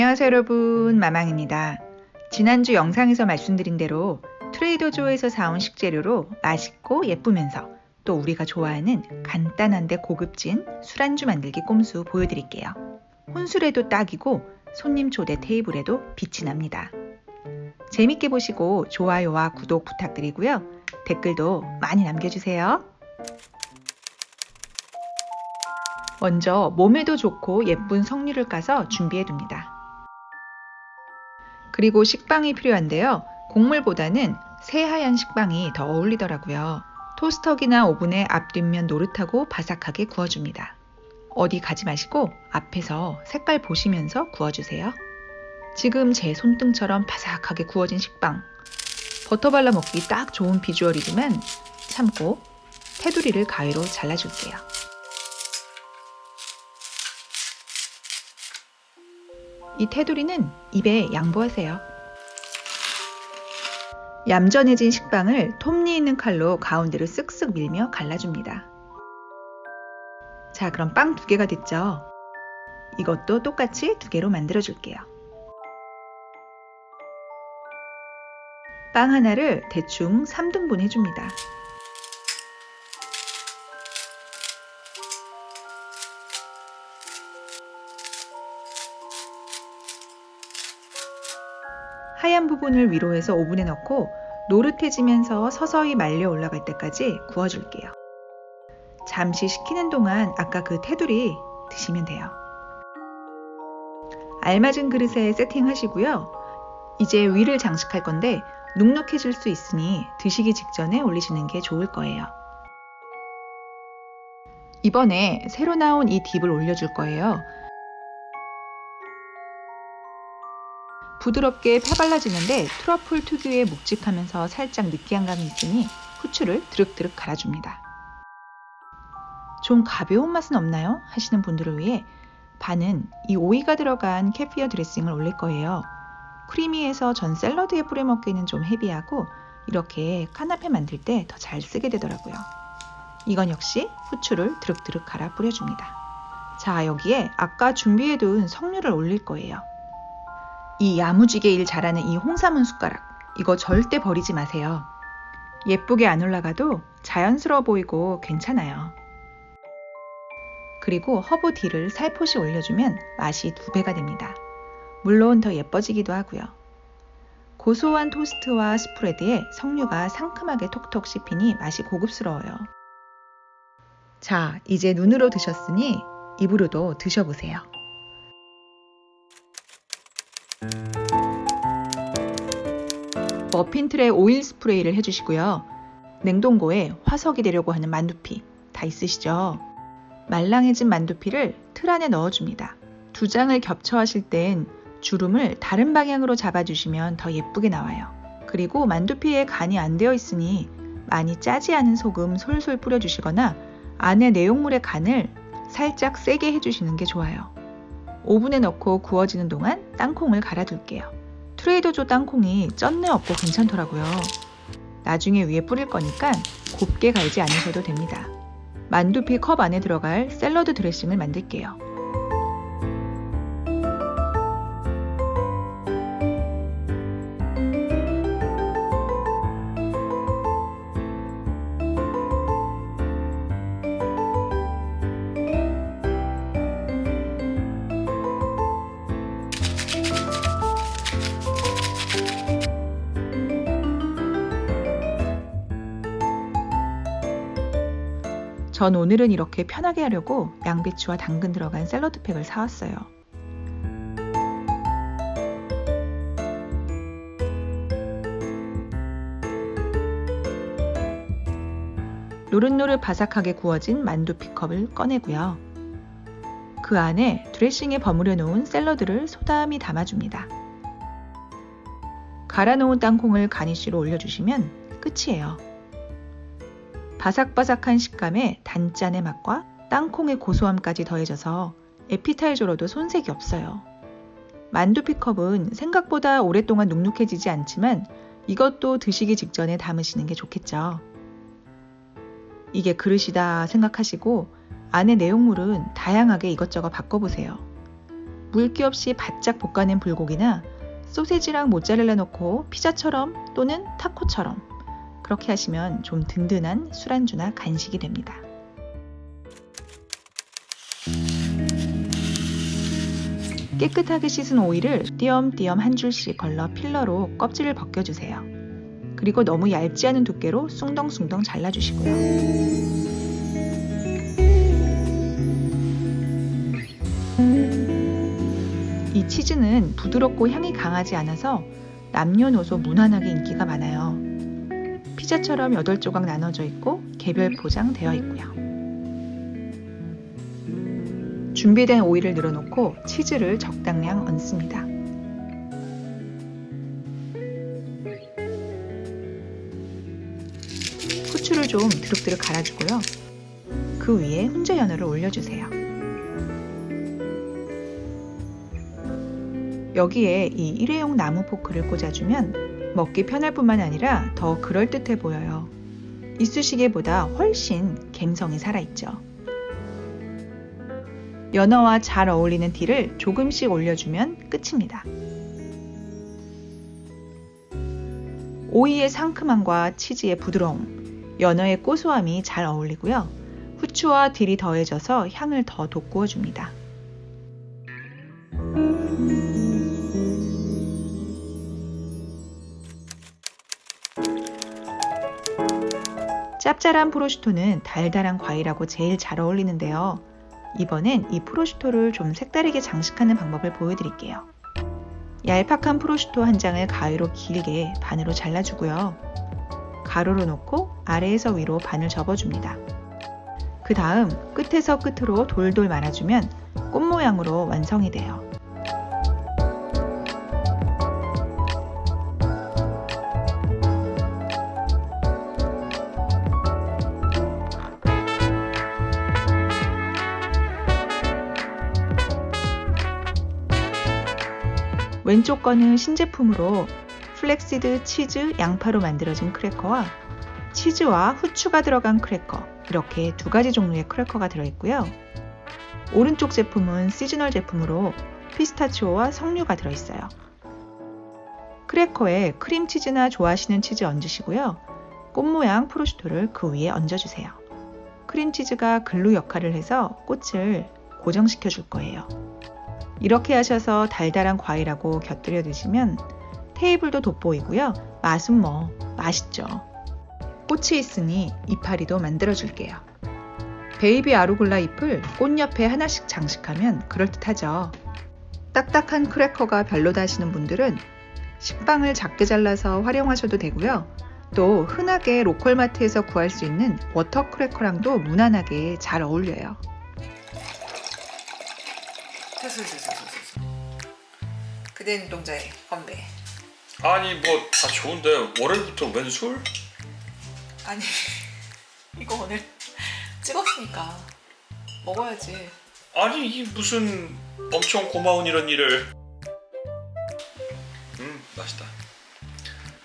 안녕하세요 여러분 마망입니다. 지난주 영상에서 말씀드린 대로 트레이더조에서 사온 식재료로 맛있고 예쁘면서 또 우리가 좋아하는 간단한데 고급진 술안주 만들기 꼼수 보여드릴게요. 혼술에도 딱이고 손님 초대 테이블에도 빛이 납니다. 재밌게 보시고 좋아요와 구독 부탁드리고요. 댓글도 많이 남겨주세요. 먼저 몸에도 좋고 예쁜 석류를 까서 준비해 둡니다. 그리고 식빵이 필요한데요. 곡물보다는 새하얀 식빵이 더 어울리더라고요. 토스터기나 오븐에 앞뒷면 노릇하고 바삭하게 구워줍니다. 어디 가지 마시고 앞에서 색깔 보시면서 구워주세요. 지금 제 손등처럼 바삭하게 구워진 식빵. 버터 발라 먹기 딱 좋은 비주얼이지만 참고 테두리를 가위로 잘라줄게요. 이 테두리는 입에 양보하세요. 얌전해진 식빵을 톱니 있는 칼로 가운데로 쓱쓱 밀며 갈라줍니다. 자, 그럼 빵 두 개가 됐죠? 이것도 똑같이 두 개로 만들어 줄게요. 빵 하나를 대충 3등분 해줍니다. 하얀 부분을 위로 해서 오븐에 넣고 노릇해지면서 서서히 말려 올라갈 때까지 구워줄게요. 잠시 식히는 동안 아까 그 테두리 드시면 돼요. 알맞은 그릇에 세팅하시고요. 이제 위를 장식할 건데 눅눅해질 수 있으니 드시기 직전에 올리시는 게 좋을 거예요. 이번에 새로 나온 이 딥을 올려줄 거예요. 부드럽게 펴발라지는데 트러플 특유의 묵직하면서 살짝 느끼한 감이 있으니 후추를 드륵드륵 갈아줍니다. 좀 가벼운 맛은 없나요? 하시는 분들을 위해 반은 이 오이가 들어간 캐피어 드레싱을 올릴 거예요. 크리미해서 전 샐러드에 뿌려 먹기는 좀 헤비하고 이렇게 카나페 만들 때 더 잘 쓰게 되더라고요. 이건 역시 후추를 드륵드륵 갈아 뿌려줍니다. 자, 여기에 아까 준비해둔 석류를 올릴 거예요. 이 야무지게 일 잘하는 이 홍삼은 숟가락. 이거 절대 버리지 마세요. 예쁘게 안 올라가도 자연스러워 보이고 괜찮아요. 그리고 허브 딜을 살포시 올려주면 맛이 두 배가 됩니다. 물론 더 예뻐지기도 하고요. 고소한 토스트와 스프레드에 석류가 상큼하게 톡톡 씹히니 맛이 고급스러워요. 자, 이제 눈으로 드셨으니 입으로도 드셔보세요. 머핀 틀에 오일 스프레이를 해주시고요. 냉동고에 화석이 되려고 하는 만두피 다 있으시죠? 말랑해진 만두피를 틀 안에 넣어줍니다. 두 장을 겹쳐 하실 땐 주름을 다른 방향으로 잡아주시면 더 예쁘게 나와요. 그리고 만두피에 간이 안 되어 있으니 많이 짜지 않은 소금 솔솔 뿌려주시거나 안에 내용물의 간을 살짝 세게 해주시는 게 좋아요. 오븐에 넣고 구워지는 동안 땅콩을 갈아둘게요. 트레이더조 땅콩이 쩐내 없고 괜찮더라고요. 나중에 위에 뿌릴 거니까 곱게 갈지 않으셔도 됩니다. 만두피 컵 안에 들어갈 샐러드 드레싱을 만들게요. 전 오늘은 이렇게 편하게 하려고 양배추와 당근 들어간 샐러드 팩을 사왔어요. 노릇노릇 바삭하게 구워진 만두 피컵을 꺼내고요. 그 안에 드레싱에 버무려 놓은 샐러드를 소담이 담아줍니다. 갈아 놓은 땅콩을 가니쉬로 올려주시면 끝이에요. 바삭바삭한 식감에 단짠의 맛과 땅콩의 고소함까지 더해져서 에피타이저로도 손색이 없어요. 만두 피컵은 생각보다 오랫동안 눅눅해지지 않지만 이것도 드시기 직전에 담으시는 게 좋겠죠. 이게 그릇이다 생각하시고 안에 내용물은 다양하게 이것저것 바꿔보세요. 물기 없이 바짝 볶아낸 불고기나 소세지랑 모짜렐라 넣고 피자처럼 또는 타코처럼 그렇게 하시면 좀 든든한 술안주나 간식이 됩니다. 깨끗하게 씻은 오이를 띄엄띄엄 한 줄씩 걸러 필러로 껍질을 벗겨주세요. 그리고 너무 얇지 않은 두께로 숭덩숭덩 잘라주시고요. 이 치즈는 부드럽고 향이 강하지 않아서 남녀노소 무난하게 인기가 많아요. 피자처럼 8조각 나눠져 있고 개별 포장되어 있고요. 준비된 오일을 늘어놓고 치즈를 적당량 얹습니다. 후추를 좀 드륵드륵 갈아주고요. 그 위에 훈제 연어를 올려주세요. 여기에 이 일회용 나무 포크를 꽂아주면 먹기 편할 뿐만 아니라 더 그럴듯해 보여요. 이쑤시개보다 훨씬 갬성이 살아있죠. 연어와 잘 어울리는 티를 조금씩 올려주면 끝입니다. 오이의 상큼함과 치즈의 부드러움, 연어의 고소함이 잘 어울리고요. 후추와 딜이 더해져서 향을 더 돋구어 줍니다. 짭짤한 프로슈토는 달달한 과일하고 제일 잘 어울리는데요. 이번엔 이 프로슈토를 좀 색다르게 장식하는 방법을 보여드릴게요. 얄팍한 프로슈토 한 장을 가위로 길게 반으로 잘라주고요. 가로로 놓고 아래에서 위로 반을 접어줍니다. 그 다음 끝에서 끝으로 돌돌 말아주면 꽃 모양으로 완성이 돼요. 왼쪽 거는 신제품으로 플렉시드 치즈 양파로 만들어진 크래커와 치즈와 후추가 들어간 크래커 이렇게 두 가지 종류의 크래커가 들어있고요. 오른쪽 제품은 시즈널 제품으로 피스타치오와 석류가 들어있어요. 크래커에 크림치즈나 좋아하시는 치즈 얹으시고요. 꽃 모양 프로슈토를 그 위에 얹어주세요. 크림치즈가 글루 역할을 해서 꽃을 고정시켜 줄 거예요. 이렇게 하셔서 달달한 과일하고 곁들여 드시면 테이블도 돋보이고요. 맛은 뭐 맛있죠. 꽃이 있으니 이파리도 만들어 줄게요. 베이비 아루굴라 잎을 꽃 옆에 하나씩 장식하면 그럴듯하죠. 딱딱한 크래커가 별로다 하시는 분들은 식빵을 작게 잘라서 활용하셔도 되고요. 또 흔하게 로컬마트에서 구할 수 있는 워터 크래커랑도 무난하게 잘 어울려요. 슬슬슬슬슬슬 그대 눈동자에 건배. 아니 뭐 다 좋은데. 월요일부터 웬 술? 아니 이거 오늘 찍었으니까 먹어야지. 아니 이 무슨 엄청 고마운 이런 일을. 음 맛있다.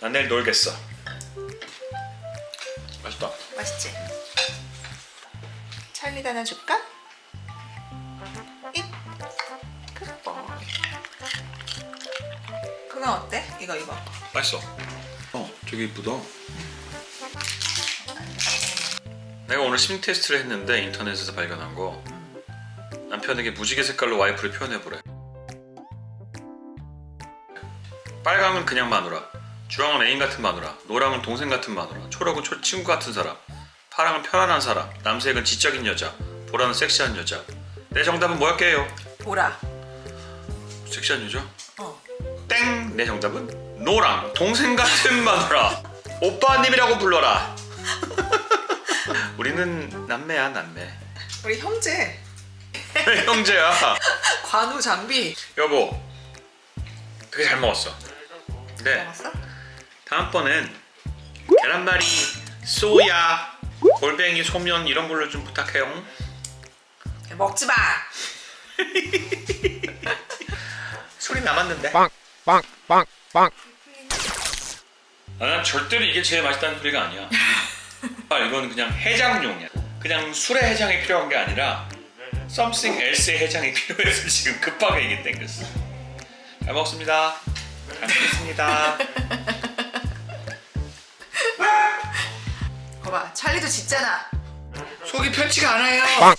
난 내일 놀겠어. 맛있다. 맛있지? 찰리 하나 줄까? 그건 어때? 이거 이거. 맛있어. 어 되게 이쁘다. 내가 오늘 심 테스트를 했는데 인터넷에서 발견한 거. 남편에게 무지개 색깔로 와이프를 표현해보래. 빨강은 그냥 마누라 주황은 애인 같은 마누라 노랑은 동생 같은 마누라 초록은 초, 친구 같은 사람 파랑은 편안한 사람 남색은 지적인 여자 보라는 섹시한 여자. 내 정답은 뭐였게요? 보라. 섹시한 여자? 내 정답은 노랑. 동생 같은 마누라. 오빠님이라고 불러라. 우리는 남매야 남매. 우리 형제. 형제야? 관우 장비. 여보 되게 잘 먹었어. 네. 먹었어? 다음번엔 계란말이 소야 골뱅이 소면 이런 걸로 좀 부탁해요. 먹지 마. 술이 남았는데? 빵, 빵, 빵, 빵. 아, 난 절대로 이게 제일 맛있다는 소리가 아니야 아, 이건 그냥 해장용이야 그냥 술에 해장이 필요한 게 아니라 something else의 해장이 필요해서 지금 급하게 이게 땡겼어. 잘 먹습니다. 잘 먹겠습니다. 봐봐 찰리도 짖잖아 속이 편치가 않아요. 빵